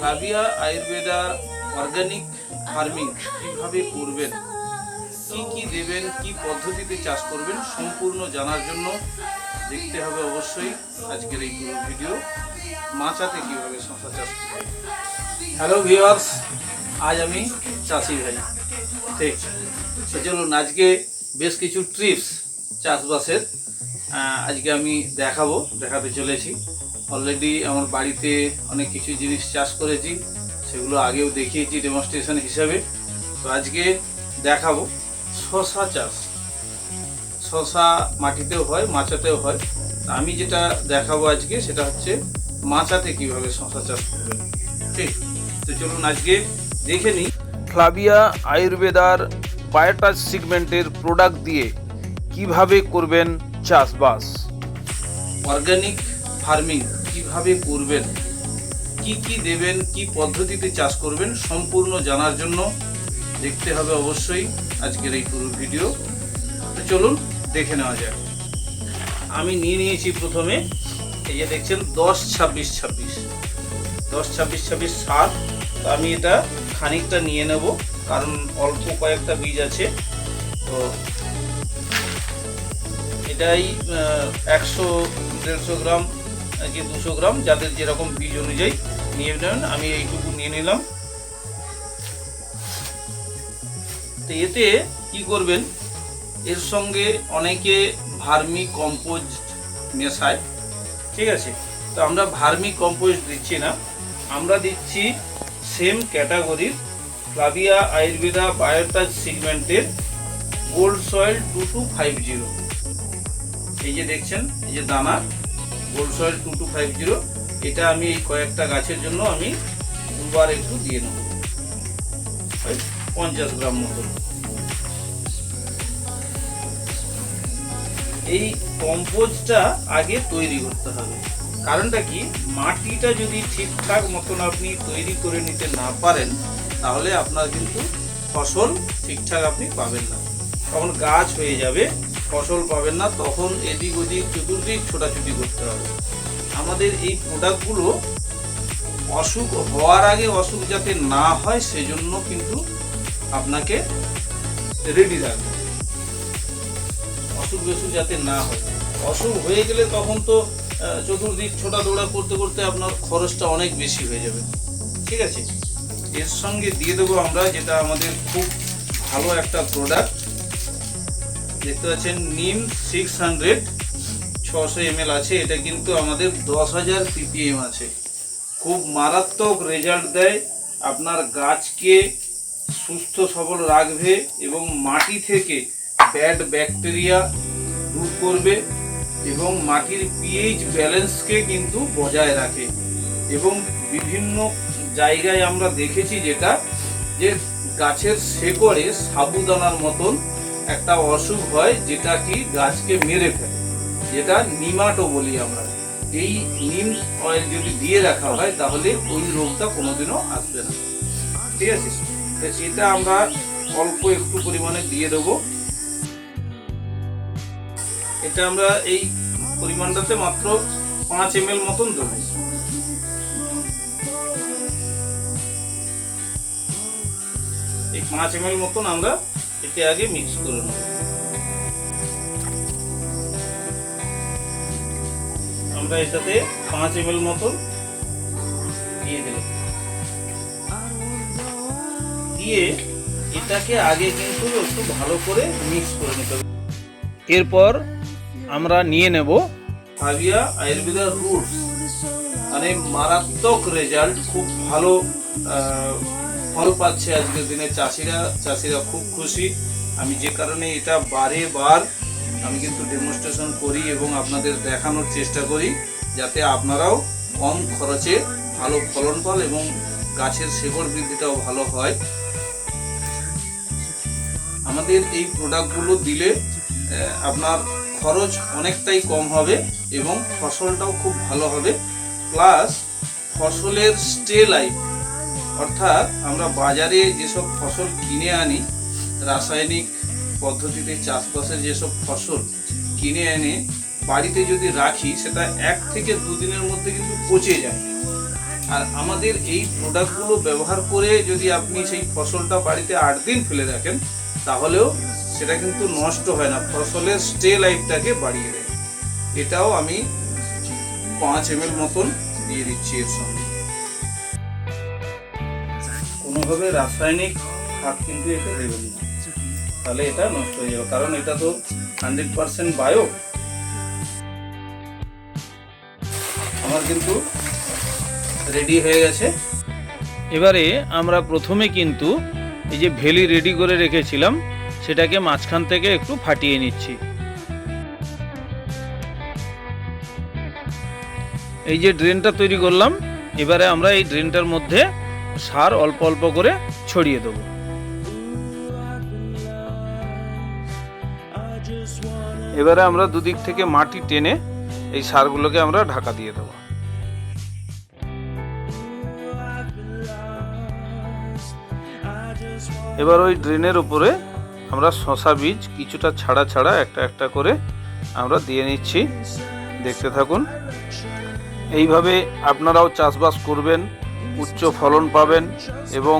Flavia Ayurveda organic farming কীভাবে করবেন? কি কি দেবেন? কি পদ্ধতিতে চাষ করবেন? সম্পূর্ণ জানার জন্য দেখতে হবে অবশ্যই আজকের এই পুরো ভিডিও। মাচাতে কীভাবে শশা চাষ করবেন? হ্যালো ভিওয়ার্স আজ আমি চাষি ভাই। ঠিক। চলুন আজকে বেশ কিছু ট্রিপস চাষবাসের আজকে আমি দেখাবো, দেখাতে চলেছি। অলরেডি আমার বাড়িতে অনেক কিছু জিনিস চাষ করেছি, সেগুলো আগেও দেখিয়েছি ডেমনস্ট্রেশন হিসাবে। তো আজকে দেখাবো শশা চাষ। শশা মাটিতেও হয়, মাচাতেও হয়। আমি যেটা দেখাবো আজকে সেটা হচ্ছে মাচাতে কীভাবে শশা চাষ করবেন। ঠিক তো চলুন আজকে দেখে নিই ফ্লাভিয়া আয়ুর্বেদার বায়োটাচ সিগমেন্টের প্রোডাক্ট দিয়ে কীভাবে করবেন চাষবাস। অর্গানিক ফার্মিং কীভাবে করবেন, কি কি দেবেন, কি পদ্ধতিতে চাষ করবেন সম্পূর্ণ জানার জন্য দেখতে হবে অবশ্যই আজকের এই পুরো ভিডিও। তো চলুন দেখে নেওয়া যাক। আমি নিয়ে নিয়েছি প্রথমে, এই যে দেখছেন, দশ ছাব্বিশ ছাব্বিশ। দশ ছাব্বিশ ছাব্বিশ সাত তো আমি এটা খানিকটা নিয়ে নেব, কারণ অল্প কয়েকটা বীজ আছে। তো এটাই একশো, দেড়শো গ্রাম কি দুশো গ্রাম, যাদের যেরকম বীজ অনুযায়ী নিয়ে নেবেন আমি এইটুকু নিয়ে নিলাম। তো এতে কি করবেন, এর সঙ্গে অনেকে ভার্মি কম্পোস্ট মেশায়, ঠিক আছে? তো আমরা ভার্মি কম্পোস্ট দিচ্ছি না, আমরা দিচ্ছি সেম ক্যাটাগরির Flavia Ayurveda, Biotouch সিগমেন্টের gold soil two two five zero এই যে দেখছেন, এই যে দানা gold soil two two five zero এটা আমি এই কয়েকটা গাছের জন্য আমি দুবার একটু দিয়ে নেব। পঞ্চাশ গ্রাম মতন। এই কম্পোজটা আগে তৈরি করতে হবে। কারণটা কি? মাটিটা যদি ঠিকঠাক মতন আপনি তৈরি করে নিতে না পারেন, তাহলে আপনার কিন্তু ফসল ঠিকঠাক আপনি পাবেন না। তখন গাছ হয়ে যাবে। ফসল পাবেন না, তখন এদিক ওদিক চতুর্দিক ছোটাছুটি করতে হবে। আমাদের এই প্রোডাক্টগুলো অসুখ হওয়ার আগে অসুখ যাতে না হয়, সেজন্য কিন্তু আপনাকে রেডি রাখবে অসুখ বেসুখ যাতে না হয়। অসুখ হয়ে গেলে তখন তো চতুর্দিক ছোটা দৌড়া করতে করতে আপনার খরচটা অনেক বেশি হয়ে যাবে। ঠিক আছে? এর সঙ্গে দিয়ে দেবো আমরা যেটা আমাদের খুব ভালো একটা প্রোডাক্ট দেখতে পাচ্ছেন, নিম সিক্স হান্ড্রেড ছশো এম আছে। এটা কিন্তু আমাদের দশ হাজার পিপিএম আছে। খুব মারাত্মক রেজাল্ট দেয়। আপনার গাছকে সুস্থ সবল রাখবে এবং মাটি থেকে ব্যাড ব্যাকটেরিয়া দূর করবে এবং মাটির পিএইচ ব্যালেন্সকে কিন্তু বজায় রাখে। এবং বিভিন্ন জায়গায় আমরা দেখেছি যেটা, যে গাছের শেকড়ে সাবুদানার মতন একটা অসুখ হয় যেটা কি গাছকে মেরে ফেলে। যেটা নিমাটো বলি আমরা। এই নিম অয়েল যদি দিয়ে রাখা হয়, তাহলে ওই রোগটা কোনোদিনও আসবে না। ঠিক আছে? এটা আমরা অল্প একটু পরিমাণে দিয়ে দেবো। এটা আমরা এই পরিমাণটাতে মাত্র পাঁচ এম এল মতন দেবো। এই পাঁচ এম এল মতন আমরা এতে আগে মিক্স করে নেব। আমরা এটাতে পাঁচ এম এল মতন দিয়ে দিলাম। দিয়ে এটাকে আগে কিন্তু একটু ভালো করে মিক্স করে নিতে হবে। এরপর আমরা নিয়ে নেব হাবিয়া আয়ুর্বেদা রুটস। মানে মারাত্মক রেজাল্ট খুব ভালো ফল পাচ্ছে আজকের দিনে চাষিরা চাষিরা খুব খুশি। আমি যে কারণে এটা বারে বার আমি কিন্তু ডেমনস্ট্রেশন করি এবং আপনাদের দেখানোর চেষ্টা করি, যাতে আপনারাও কম খরচে ভালো ফলন পান এবং গাছের শেকড় বৃদ্ধিটাও ভালো হয়। আমাদের এই প্রোডাক্টগুলো দিলে আপনার খরচ অনেকটাই কম হবে এবং ফসলটাও খুব ভালো হবে। প্লাস ফসলের স্টে লাইফ অর্থাৎ আমরা বাজারে যেসব ফসল কিনে আনি, রাসায়নিক পদ্ধতিতে চাষবাসের যেসব ফসল কিনে এনে বাড়িতে যদি রাখি, সেটা এক থেকে দুদিনের মধ্যে কিন্তু পচে যায়। আর আমাদের এই প্রোডাক্টগুলো ব্যবহার করে যদি আপনি সেই ফসলটা বাড়িতে আট দিন ফেলে রাখেন, তাহলেও সেটা কিন্তু নষ্ট হয় না, ফসলের স্টে লাইফটাকে বাড়িয়ে দেয়। এটাও আমি পাঁচ এম মতন দিয়ে দিচ্ছি এর সঙ্গে। কোনোভাবে রাসায়নিক খাদ কিন্তু এটা দেবেন না। তাহলে এটা নষ্ট হয়ে যাবে, কারণ এটা তো হান্ড্রেড পার্সেন্ট বায়ো আমার কিন্তু রেডি হয়ে গেছে। এবারে আমরা প্রথমে কিন্তু এই যে ভেলি রেডি করে রেখেছিলাম, সেটাকে মাঝখান থেকে একটু ফাটিয়ে নিচ্ছি। এই যে ড্রেনটা তৈরি করলাম, এবারে আমরা এই ড্রেনটার মধ্যে সার অল্প অল্প করে ছড়িয়ে দেবো। এবারে আমরা দুদিক থেকে মাটি টেনে এই সারগুলোকে আমরা ঢাকা দিয়ে দেবো। এবার ওই ড্রেনের উপরে আমরা শশা বীজ কিছুটা ছাড়া ছাড়া একটা একটা করে আমরা দিয়ে নিচ্ছি। দেখতে থাকুন। এইভাবে আপনারাও চাষবাস করবেন। উচ্চ ফলন পাবেন এবং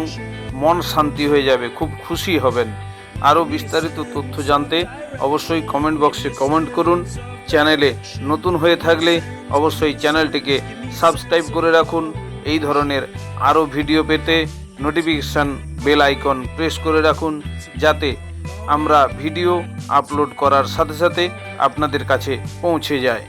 মন শান্তি হয়ে যাবে, খুব খুশি হবেন। আরও বিস্তারিত তথ্য জানতে অবশ্যই কমেন্ট বক্সে কমেন্ট করুন। চ্যানেলে নতুন হয়ে থাকলে অবশ্যই চ্যানেলটিকে সাবস্ক্রাইব করে রাখুন। এই ধরনের আরও ভিডিও পেতে নোটিফিকেশান বেল আইকন প্রেস করে রাখুন, যাতে আমরা ভিডিও আপলোড করার সাথে সাথে আপনাদের কাছে পৌঁছে যায়।